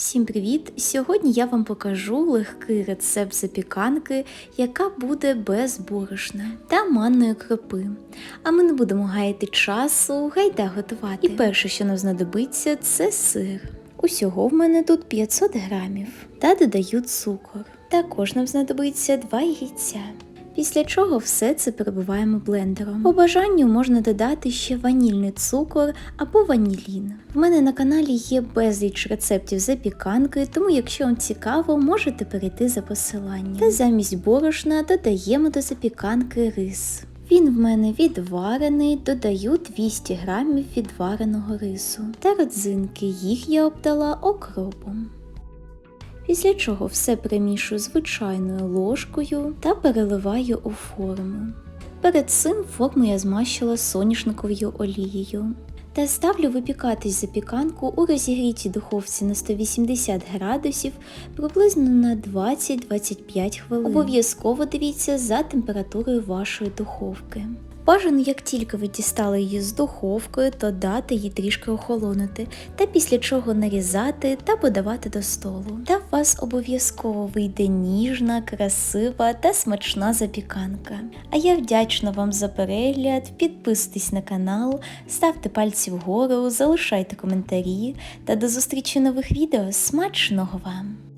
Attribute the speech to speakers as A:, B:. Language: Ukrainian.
A: Всім привіт! Сьогодні я вам покажу легкий рецепт запіканки, яка буде без борошна та манної кропи. А ми не будемо гаяти часу, гайда готувати. І перше, що нам знадобиться, це сир. Усього в мене тут 500 грамів та додаю цукор. Також нам знадобиться 2 яйця. Після чого все це перебиваємо блендером. По бажанню можна додати ще ванільний цукор або ванілін. В мене на каналі є безліч рецептів запіканки, тому якщо вам цікаво, можете перейти за посиланням. Та замість борошна додаємо до запіканки рис. Він в мене відварений, додаю 200 грамів відвареного рису та родзинки. Їх я обдала окропом. Після чого все перемішую звичайною ложкою та переливаю у форму. Перед цим форму я змащила соняшниковою олією та ставлю випікатись запіканку у розігрітій духовці на 180 градусів приблизно на 20-25 хвилин. Обов'язково дивіться за температурою вашої духовки. Бажано, як тільки ви дістали її з духовки, то дати їй трішки охолонути, та після чого нарізати та подавати до столу. Та в вас обов'язково вийде ніжна, красива та смачна запіканка. А я вдячна вам за перегляд, підписуйтесь на канал, ставте пальці вгору, залишайте коментарі та до зустрічі нових відео. Смачного вам!